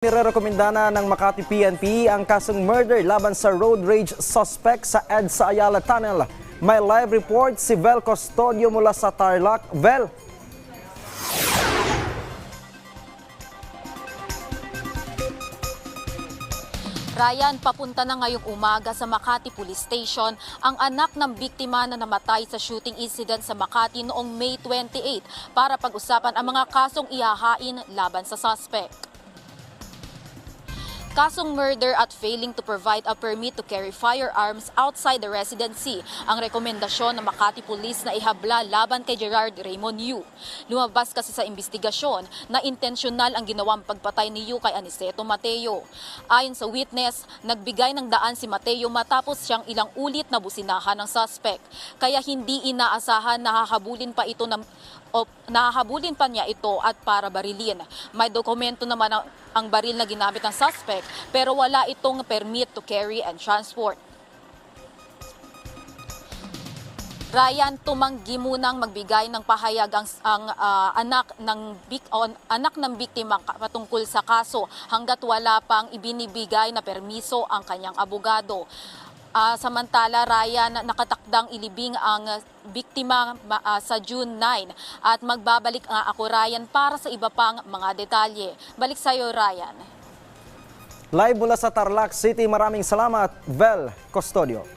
Nirerekomenda na ng Makati PNP ang kasong murder laban sa road rage suspect sa EDSA Ayala Tunnel. May live report si Vel Custodio mula sa Tarlac. Vel, Ryan, papunta na ngayong umaga sa Makati Police Station ang anak ng biktima na namatay sa shooting incident sa Makati noong May 28 para pag-usapan ang mga kasong ihahain laban sa suspect. Kasong murder at failing to provide a permit to carry firearms outside the residency ang rekomendasyon ng Makati Police na ihabla laban kay Gerard Raymond Yu. Lumabas kasi sa investigasyon na intensyonal ang ginawang pagpatay ni Yu kay Aniceto Mateo. Ayon sa witness, nagbigay ng daan si Mateo matapos siyang ilang ulit na businahan ng suspect. Kaya hindi inaasahan na hahabulin pa ito ng o nahahabulin pa niya ito at para barilin. May dokumento naman ang, ang baril na ginamit ng suspect pero wala itong permit to carry and transport. Ryan, tumanggi munang magbigay ng pahayag ang, ang ah, anak ng bik, on, anak ng biktima patungkol sa kaso hanggat wala pang ibinibigay na permiso ang kanyang abogado. Ah, samantala, Ryan, nakatakdang ilibing ang biktima ma- ah, sa June 9 at magbabalik nga ako, Ryan, para sa iba pang mga detalye. Balik sa iyo, Ryan. live mula sa Tarlac City. Maraming salamat, Vel Custodio.